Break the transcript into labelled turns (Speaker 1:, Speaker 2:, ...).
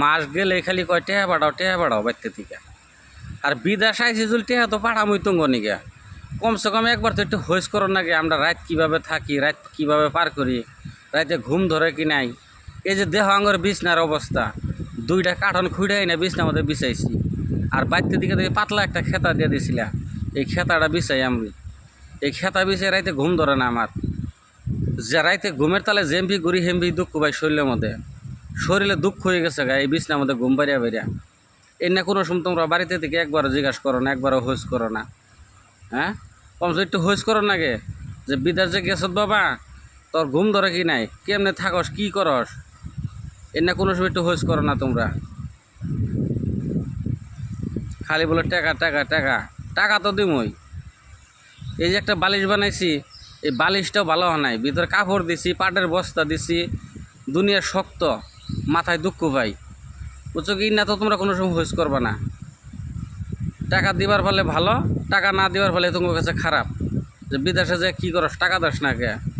Speaker 1: মাস গেলে খালি কয় টেহা বাড়াও টেহা বাড়াও বাইতে থেকে। আর বিদেশ আইসি জুল টেহা তো পাঠামই তুঙ্গ নিগে। কমসে কম একবার তো একটু হোস করো নাকি আমরা রাত কীভাবে থাকি, রাত কীভাবে পার করি, রাতে ঘুম ধরে কি নাই? এই যে দেহ আঙ্গর বিছনার অবস্থা, দুইটা কাঠন খুঁড়াই না বিছনার মধ্যে বিছাইছি। আর বাইতে দিকে থেকে পাতলা একটা খেতা দিয়ে দিছিলা। এই খেতাটা বিছাই আমি। এই খেতা বিছাই রাইতে ঘুম ধরে না আমার। যে রাইতে ঘুমের তালে জেম্পি গুড়ি হেম্পি দুঃখ ভাই শরীরের মধ্যে। শরীরে দুঃখ হয়ে গেছে গা, এই বিছনার মধ্যে ঘুম বাড়িয়া বাড়িয়া এই না কোনো সময় তোমরা বাড়িতে থেকে একবারও জিজ্ঞাসা করো না, একবারও হোস করো না। হ্যাঁ? কমসে একটু হোস করো না গে। যে বিদেশ যে গেছত বাবা, তোর ঘুম ধরে কি নাই? কেমনে থাকস, কি করস? এনে কোনো সময় একটু হোস করো না তোমরা। খালি বলে টাকা টাকা টাকা টাকা তো দিমই। এই যে একটা বালিশ বানাইছি, এই বালিশটাও ভালো হয় নাই। ভিতরে কাপড় দিছি, পাটের বস্তা দিছি, দুনিয়া শক্ত। মাথায় দুঃখ পাই। বুঝছ কি না তো তোমরা কোনো সময় হোস করবে না। টাকা দিবার ফলে ভালো, টাকা না দেওয়ার ফলে তোমার কাছে খারাপ। যে বিদেশে যে কী করস, টাকা দাস না কে?